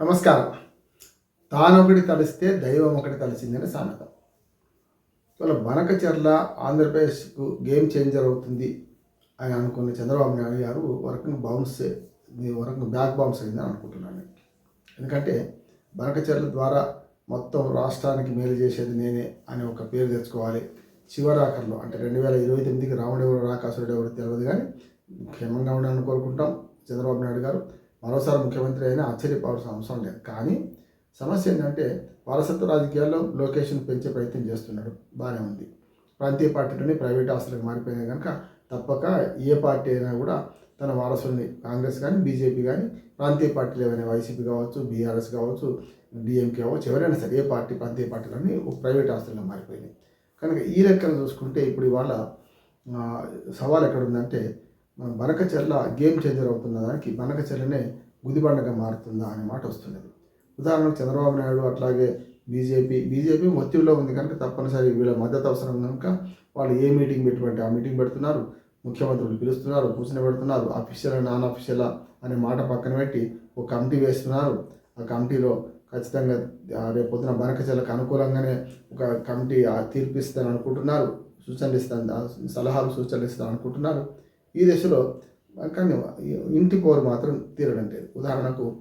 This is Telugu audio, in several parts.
నమస్కారం. తానొకటి తలిస్తే దైవం ఒకటి తలిసిందని సామెత. ఇవాళ బనకచర్ల ఆంధ్రప్రదేశ్కు గేమ్ చేంజర్ అవుతుంది అని అనుకున్న చంద్రబాబు నాయుడు గారు వరకు బౌన్స్ వరకు బ్యాక్ బౌన్స్ అయిందని అనుకుంటున్నాను ఎందుకంటే బనకచెర్ల ద్వారా మొత్తం రాష్ట్రానికి మేలు చేసేది నేనే అని ఒక పేరు తెచ్చుకోవాలి. చివరాఖరిలో అంటే రెండు వేల ఇరవై తొమ్మిదికి రాముడు ఎవరు రాకాసురుడు ఎవరు తెలియదు కానీ క్షేమంగా ఉండాలని కోరుకుంటాం చంద్రబాబు నాయుడు గారు. మరోసారి ముఖ్యమంత్రి అయినా ఆశ్చర్యపోవాల్సిన అవసరం లేదు. కానీ సమస్య ఏంటంటే వారసత్వ రాజకీయాల్లో లొకేషన్ పెంచే ప్రయత్నం చేస్తున్నాడు. బాగానే ఉంది. ప్రాంతీయ పార్టీలోని ప్రైవేట్ ఆస్తులకు మారిపోయినాయి కనుక తప్పక ఏ పార్టీ అయినా కూడా తన వారసుల్ని కాంగ్రెస్ కానీ బీజేపీ కానీ ప్రాంతీయ పార్టీలు ఏమైనా వైసీపీ కావచ్చు బీఆర్ఎస్ కావచ్చు డిఎంకే కావచ్చు ఎవరైనా సరే ఏ పార్టీ ప్రాంతీయ పార్టీలన్నీ ఒక ప్రైవేట్ ఆస్తుల్లో మారిపోయినాయి. కనుక ఈ లెక్కను చూసుకుంటే ఇప్పుడు ఇవాళ సవాల్ ఎక్కడ ఉందంటే బనకచెర్ల గేమ్ చేంజర్ అవుతున్న దానికి బనకచెర్లనే గుదిబండగా మారుతుందా అనే మాట వస్తున్నది. ఉదాహరణకు చంద్రబాబు నాయుడు అట్లాగే బీజేపీ బీజేపీ ఒత్తిడిలో ఉంది కనుక తప్పనిసరి వీళ్ళ మద్దతు అవసరం కనుక వాళ్ళు ఏ మీటింగ్ పెట్టుకుంటే ఆ మీటింగ్ పెడుతున్నారు ముఖ్యమంత్రులు పిలుస్తున్నారు కూర్చుని పెడుతున్నారు అఫీషియల్ నాన్ అఫీషియల్ అనే మాట పక్కన పెట్టి ఒక కమిటీ వేస్తున్నారు. ఆ కమిటీలో ఖచ్చితంగా రేపొద్దున రేపు పొద్దున అనుకూలంగానే ఒక కమిటీ తీర్పిస్తాను అనుకుంటున్నారు సూచనలు ఇస్తాను సలహాలు సూచనలు ఇస్తాను అనుకుంటున్నారు ఈ దశలో కానీ ఇంటి పోరు మాత్రం తీరడం లేదు. ఉదాహరణకు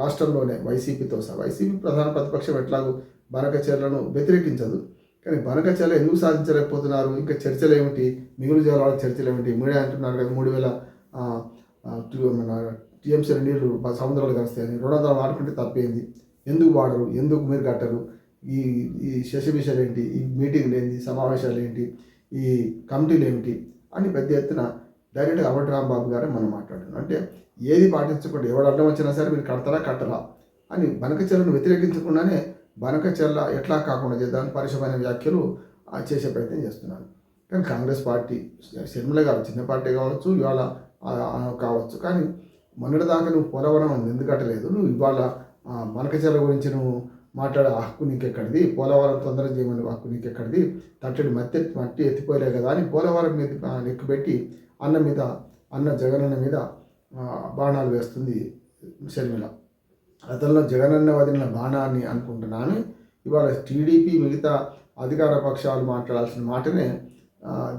రాష్ట్రంలోనే వైసీపీతో సహా వైసీపీ ప్రధాన ప్రతిపక్షం ఎట్లాగూ బనకచర్లను వ్యతిరేకించదు. కానీ బనకచర్ల ఎందుకు సాధించలేకపోతున్నారు? ఇంకా చర్చలు ఏమిటి? మిగులు జలాల చర్చలు ఏమిటి? మీడియా అంటున్నారు కదా మూడు వేల మన టీఎంసీ నీళ్ళు సముద్రాలు కలుస్తాయని రెండు వందలు వాడుకుంటే తప్పేంది? ఎందుకు వాడరు? ఎందుకు మీరు కట్టరు? ఈ ఈ శశిభిషలు ఏంటి? ఈ మీటింగ్లు ఏంటి? సమావేశాలు ఏంటి? ఈ కమిటీలు ఏమిటి? అని పెద్ద ఎత్తున డైరెక్ట్గా అమర్ రాంబాబు గారే మనం మాట్లాడాను అంటే ఏది పాటించకుండా ఎవడు అడ్డం వచ్చినా సరే మీరు కడతారా కట్టరా అని బనకచెర్లను వ్యతిరేకించకుండానే బనకచెర్ల ఎట్లా కాకుండా చేద్దామని పరిశుభ్రమైన వ్యాఖ్యలు చేసే ప్రయత్నం చేస్తున్నాను కానీ కాంగ్రెస్ పార్టీ షర్మిల గారు చిన్న పార్టీ కావచ్చు ఇవాళ కావచ్చు. కానీ మొన్నటిదాకా నువ్వు పోలవరం ఎందుకు కట్టలేదు? నువ్వు ఇవాళ బనక బనకచెర్ల గురించి నువ్వు మాట్లాడే హక్కు నీకెక్కడిది? పోలవరం తొందర చేయమని హక్కు నీకెక్కడిది? తట్టడి మట్టి మట్టి ఎత్తిపోయలే కదా అని పోలవరం మీద ఆ, అన్న మీద అన్న జగనన్న మీద బాణాలు వేస్తుంది షర్మిల గతంలో జగనన్న వదిలిన బాణాన్ని అనుకుంటున్నాను. ఇవాళ టీడీపీ మిగతా అధికార పక్షాలు మాట్లాడాల్సిన మాటనే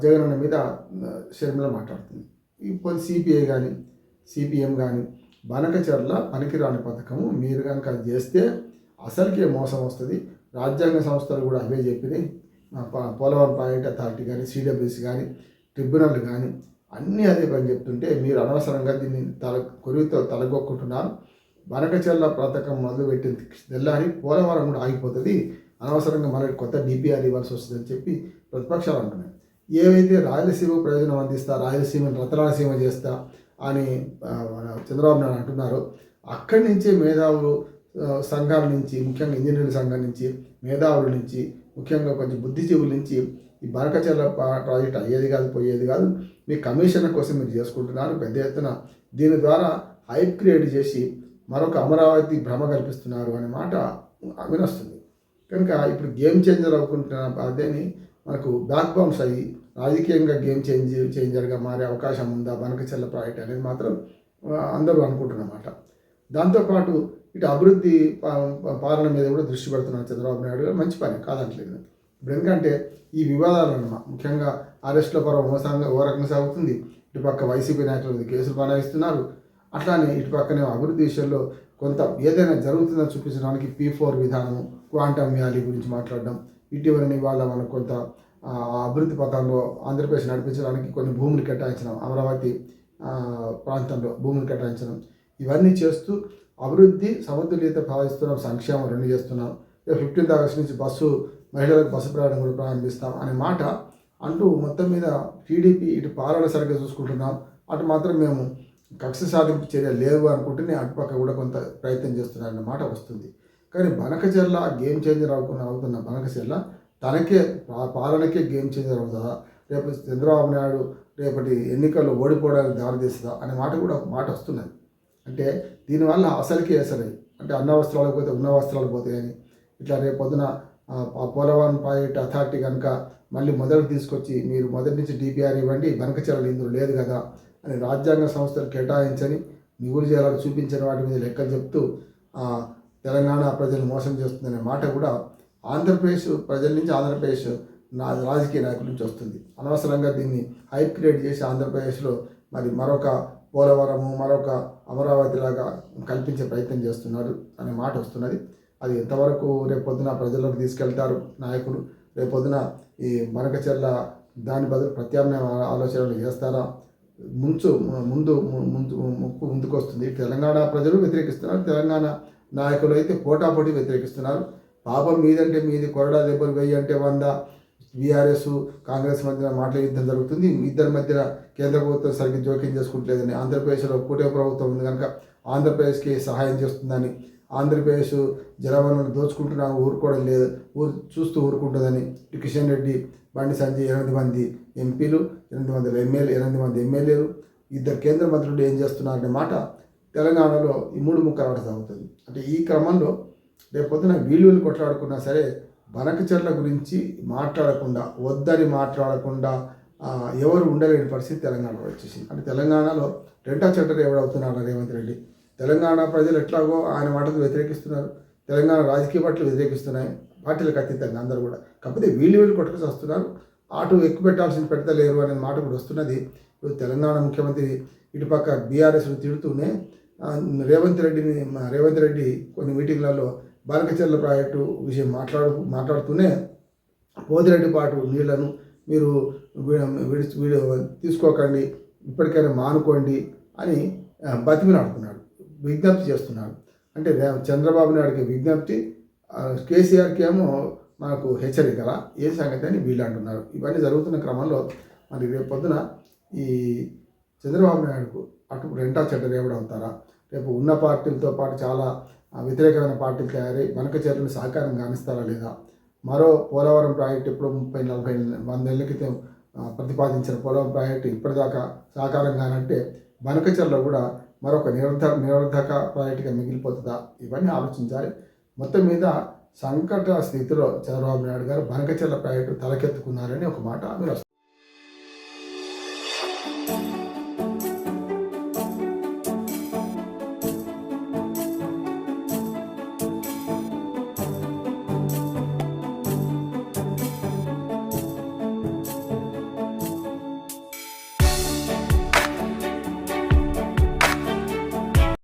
జగనన్న మీద షర్మిల మాట్లాడుతుంది. ఇప్పుడు సిపిఐ కానీ సిపిఎం కానీ బనకచర్ల పనికిరాని పథకము మీరు కనుక అది చేస్తే అసలుకే మోసం వస్తుంది. రాజ్యాంగ సంస్థలు కూడా అవే చెప్పినాయి. పోలవరం ప్రాజెక్ట్ అథారిటీ కానీ సిడబ్ల్యూసి కానీ ట్రిబ్యునల్ కానీ అన్నీ అదే పని చెప్తుంటే మీరు అనవసరంగా దీన్ని తల కొరివితో తలగొక్కుంటున్నారు. బనకచెర్ల పథకం మొదలుపెట్టిన తెల్లారి పోలవరం కూడా ఆగిపోతుంది. అనవసరంగా మనకి కొత్త డిపిఆర్ ఇవ్వాల్సి వస్తుందని చెప్పి ప్రతిపక్షాలు అంటున్నాయి. ఏవైతే రాయలసీమ ప్రయోజనం అందిస్తా రాయలసీమను రతనాసీమ చేస్తా అని చంద్రబాబు నాయుడు అంటున్నారో అక్కడి నుంచే మేధావులు సంఘాల నుంచి ముఖ్యంగా ఇంజనీరింగ్ సంఘం నుంచి మేధావుల నుంచి ముఖ్యంగా కొంచెం బుద్ధిజీవుల నుంచి ఈ బనకచెర్ల ప్రాజెక్ట్ అయ్యేది కాదు పోయేది కాదు. మీ కమిషన్ కోసం మీరు చేసుకుంటున్నారు. పెద్ద ఎత్తున దీని ద్వారా హైప్ క్రియేట్ చేసి మరొక అమరావతి భ్రమ కల్పిస్తున్నారు అనే మాట వినొస్తుంది. కనుక ఇప్పుడు గేమ్ చేంజర్ అవ్వకుంటున్న అదేని మనకు బ్యాక్ బౌన్స్ అయ్యి రాజకీయంగా గేమ్ చేంజ్ చేంజర్గా మారే అవకాశం ఉందా? బనకచెర్ల ప్రాజెక్ట్ అనేది మాత్రం అందరూ అనుకుంటున్నమాట దాంతోపాటు ఇటు అభివృద్ధి పాలన మీద కూడా దృష్టి పెడుతున్నారు చంద్రబాబు నాయుడు గారు. మంచి పని కాదంటలేదు. ఇప్పుడు ఎందుకంటే ఈ వివాదాలు ముఖ్యంగా అరెస్టుల పర్వం ఓ సంగ ఓ రకంగా సాగుతుంది. ఇటు పక్క వైసీపీ నాయకుల మీద కేసులు బనాయిస్తున్నారు. అట్లానే ఇటు పక్కనే అభివృద్ధి విషయంలో కొంత ఏదైనా జరుగుతుందని చూపించడానికి పీ ఫోర్ విధానం క్వాంటమ్ వ్యాలీ గురించి మాట్లాడడం ఇటీవలని వాళ్ళ మనకు కొంత అభివృద్ధి పథంలో ఆంధ్రప్రదేశ్ నడిపించడానికి కొన్ని భూములు కేటాయించడం అమరావతి ప్రాంతంలో భూములు కేటాయించడం ఇవన్నీ చేస్తూ అభివృద్ధి సమతుల్యత భావిస్తున్నాం సంక్షేమం రెండు చేస్తున్నాం. ఫిఫ్టీన్త్ ఆగస్ట్ నుంచి బస్సు మహిళలకు బస్సు ప్రయాణం కూడా ప్రారంభిస్తాం అనే మాట అంటూ మొత్తం మీద టీడీపీ ఇటు పాలన సరిగ్గా చూసుకుంటున్నాం. అటు మాత్రం మేము కక్ష సాధింపు చర్య లేవు అనుకుంటేనే అటుపక్క కూడా కొంత ప్రయత్నం చేస్తున్నారన్న మాట వస్తుంది. కానీ బనకచెర్ల గేమ్ చేంజర్ అవుతున్న అవుతున్న బనకచెర్ల తనకే పాలనకే గేమ్ చేంజర్ అవుతుందా? రేపు చంద్రబాబు నాయుడు రేపటి ఎన్నికల్లో ఓడిపోవడానికి దారితీస్తుందా అనే మాట కూడా ఒక మాట వస్తున్నది. అంటే దీనివల్ల అసలుకి అసలు అంటే అన్న వస్త్రాలకు పోతే ఉన్న వస్త్రాలు పోతాయని ఇట్లా రేపు పొద్దున పోలవరం ప్రాజెక్ట్ అథారిటీ కనుక మళ్ళీ మొదటి తీసుకొచ్చి మీరు మొదటి నుంచి డిపిఆర్ ఇవ్వండి బనకచర్యలు ఇందులో లేదు కదా అని రాజ్యాంగ సంస్థలు కేటాయించని మిగులు చేయాలని చూపించని వాటి మీద లెక్కలు చెప్తూ తెలంగాణ ప్రజలు మోసం చేస్తుందనే మాట కూడా ఆంధ్రప్రదేశ్ ప్రజల నుంచి ఆంధ్రప్రదేశ్ నా రాజకీయ నాయకుల నుంచి వస్తుంది. అనవసరంగా దీన్ని హైప్ క్రియేట్ చేసి ఆంధ్రప్రదేశ్లో మరి మరొక పోలవరము మరొక అమరావతి లాగా కల్పించే ప్రయత్నం చేస్తున్నారు అనే మాట వస్తున్నది. అది ఎంతవరకు రేపొద్దున ప్రజలకు తీసుకెళ్తారు నాయకులు? రేపొద్దున ఈ మరకచెర్ల దాని బదులు ప్రత్యామ్నాయ ఆలోచనలు చేస్తారా? ముంచు ముందు ముందు ముక్కు ముందుకు వస్తుంది తెలంగాణ ప్రజలు వ్యతిరేకిస్తున్నారు. తెలంగాణ నాయకులు అయితే పోటాపోటీ వ్యతిరేకిస్తున్నారు. పాపం మీదంటే మీది కొరడా దెబ్బలు వెయ్యి అంటే వంద. బీఆర్ఎస్ కాంగ్రెస్ మధ్యన మాటల యుద్ధం జరుగుతుంది. ఇద్దరి మధ్యన కేంద్ర ప్రభుత్వం సరిగ్గా జోక్యం చేసుకుంటలేదని ఆంధ్రప్రదేశ్లో కూటమి ప్రభుత్వం ఉంది కనుక ఆంధ్రప్రదేశ్కి సహాయం చేస్తుందని ఆంధ్రప్రదేశ్ జలవనరులు దోచుకుంటున్నా ఊరుకోవడం లేదు ఊరు చూస్తూ ఊరుకుంటుందని కిషన్ రెడ్డి బండి సంజయ్ ఎనిమిది మంది ఎంపీలు ఎనిమిది మంది ఎమ్మెల్యే ఎనిమిది మంది ఎమ్మెల్యేలు ఇద్దరు కేంద్ర మంత్రులు ఏం చేస్తున్నారనే మాట తెలంగాణలో ఈ మూడు ముక్కలు సాగుతుంది. అంటే ఈ క్రమంలో రేపొద్దున వీళ్ళు వీళ్ళు కొట్లాడుకున్నా సరే బనకచర్ల గురించి మాట్లాడకుండా వద్దని మాట్లాడకుండా ఎవరు ఉండలేని పరిస్థితి తెలంగాణలో వచ్చేసింది. అంటే తెలంగాణలో రెంటా చట్టం ఎవడవుతున్నారు రేవంత్ రెడ్డి? తెలంగాణ ప్రజలు ఎట్లాగో ఆయన మాటలు వ్యతిరేకిస్తున్నారు. తెలంగాణ రాజకీయ పార్టీలు వ్యతిరేకిస్తున్నాయి. పార్టీలకు అతీతంగా అందరూ కూడా. కాకపోతే వీళ్ళు వీళ్ళు కొట్టుకొని వస్తున్నారు. అటు ఎక్కువ పెట్టాల్సింది పెడతలేరు అనే మాట కూడా వస్తున్నది. ఇప్పుడు తెలంగాణ ముఖ్యమంత్రి ఇటుపక్క బీఆర్ఎస్ను తిడుతూనే రేవంత్ రెడ్డిని రేవంత్ రెడ్డి కొన్ని మీటింగ్లలో బాలకచర్ల ప్రాజెక్టు విషయం మాట్లాడు మాట్లాడుతూనే పోతిరెడ్డిపాటు నీళ్ళను మీరు విడిచి తీసుకోకండి ఇప్పటికైనా మానుకోండి అని ఆ, బతిమిలాడుతున్నాడు విజ్ఞప్తి చేస్తున్నాడు. అంటే చంద్రబాబు నాయుడికి విజ్ఞప్తి కేసీఆర్కి ఏమో మనకు హెచ్చరికల ఏ సంగతి అని వీళ్ళు అంటున్నారు ఇవన్నీ జరుగుతున్న క్రమంలో మరి రేపు పొద్దున ఈ చంద్రబాబు నాయుడుకు అటు రెంటా చెడ్డ రేవడం అవుతారా రేపు ఉన్న పార్టీలతో పాటు చాలా వ్యతిరేకమైన పార్టీలు తయారై వెనక చర్యలు సహకారం కానిస్తారా లేదా? మరో పోలవరం ప్రాజెక్టు ఇప్పుడు ముప్పై నలభై వందేళ్ళ క్రితం ప్రతిపాదించిన పోలవరం ప్రాజెక్టు ఇప్పటిదాకా సహకారం కానంటే బనకచర్లో కూడా మరొక నిరర్ధ నిరర్ధక ప్రాజెక్టుగా మిగిలిపోతుందా? ఇవన్నీ ఆలోచించాలి. మొత్తం మీద సంకట స్థితిలో చంద్రబాబు నాయుడు గారు బనకచర్ల ప్రాజెక్టు తలకెత్తుకున్నారని ఒక మాట మీరు